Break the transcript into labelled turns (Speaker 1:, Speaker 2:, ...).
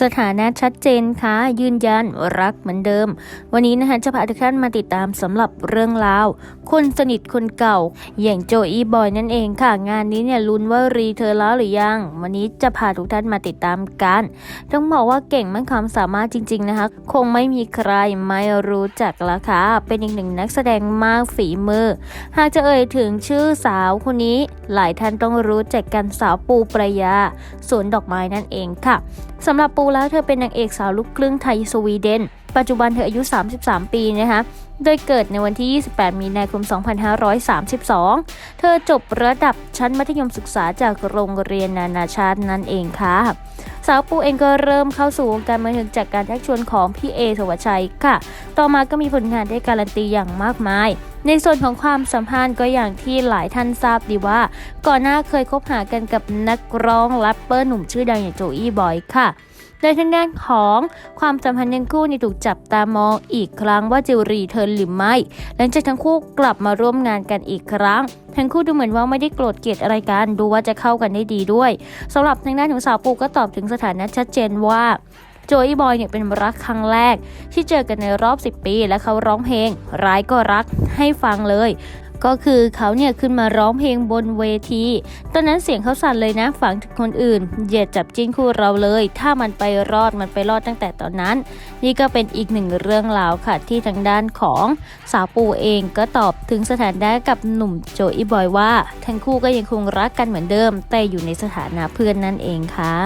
Speaker 1: สถานะชัดเจนค่ะยืนยันรักเหมือนเดิม วันนี้นะคะจะพาทุกท่านมาติดตามสำหรับเรื่องราว คนสนิทคนเก่า อย่างโจอีบอยนั่นเองค่ะ งานนี้เนี่ยลุ้นว่ารีเธอแล้วหรือยัง วันนี้จะพาทุกท่านมาติดตามกัน ต้องบอกว่าเก่งมากความสามารถจริง ๆนะคะ คงไม่มีใครไม่รู้จักละค่ะ เป็นอีกหนึ่งนักแสดงมากฝีมือ หากจะเอ่ยถึงชื่อสาวคนนี้ หลายท่านต้องรู้จักกันสาวปูประยาสวนดอกไม้นั่นเองค่ะสำหรับปูแล้วเธอเป็นนางเอกสาวลูกครึ่งไทยสวีเดน ปัจจุบันเธออายุ 33 ปีนะคะโดยเกิดในวันที่ 28 มีนาคม 2532 เธอจบระดับชั้นมัธยมศึกษาจากโรงเรียนนานาชาตินั่นเองค่ะ สาวปูเองก็เริ่มเข้าสู่วงการบันเทิงจากการชักชวนของพี่เอสวัชชัยค่ะ ต่อมาก็มีผลงานได้การันตีอย่างมากมาย ในส่วนของความสัมพันธ์ก็อย่างที่หลายท่านทราบดีว่า ก่อนหน้าเคยคบหากันกับนักร้องแรปเปอร์หนุ่มชื่อดังอย่างโจอี้บอยค่ะ โดยทางด้านของความสัมพันธ์ยังคู่นี่ถูกจับตามองอีกครั้งว่าจะรีเทิร์นหรือไม่ หลังจากทั้งคู่กลับมาร่วมงานกันอีกครั้งทั้งคู่ดูเหมือนว่าไม่ได้โกรธเกลียดอะไรกัน ดูว่าจะเข้ากันได้ดีด้วยสำหรับทางด้านของสาวปูก็ตอบถึงสถานะชัดเจนว่าโจอี้บอยเนี่ยเป็นรักครั้งแรก ที่เจอกันในรอบ 10 ปี และเขาร้องเพลง ร้ายก็รักให้ฟังเลย ก็คือเขาเนี่ยขึ้นมาร้องเพลงบนเวที ตอนนั้นเสียงเขาสั่นเลยนะฝังถึงคนอื่นเหยียดจับจิ้นคู่เราเลย ถ้ามันไปรอดมันไปรอดตั้งแต่ตอนนั้น นี่ก็เป็นอีกหนึ่งเรื่องราวค่ะที่ทางด้านของสาวปูเองก็ตอบถึงสถานะกับหนุ่มโจอีบอยว่า ทั้งคู่ก็ยังคงรักกันเหมือนเดิม แต่อยู่ในสถานะเพื่อนนั่นเองค่ะ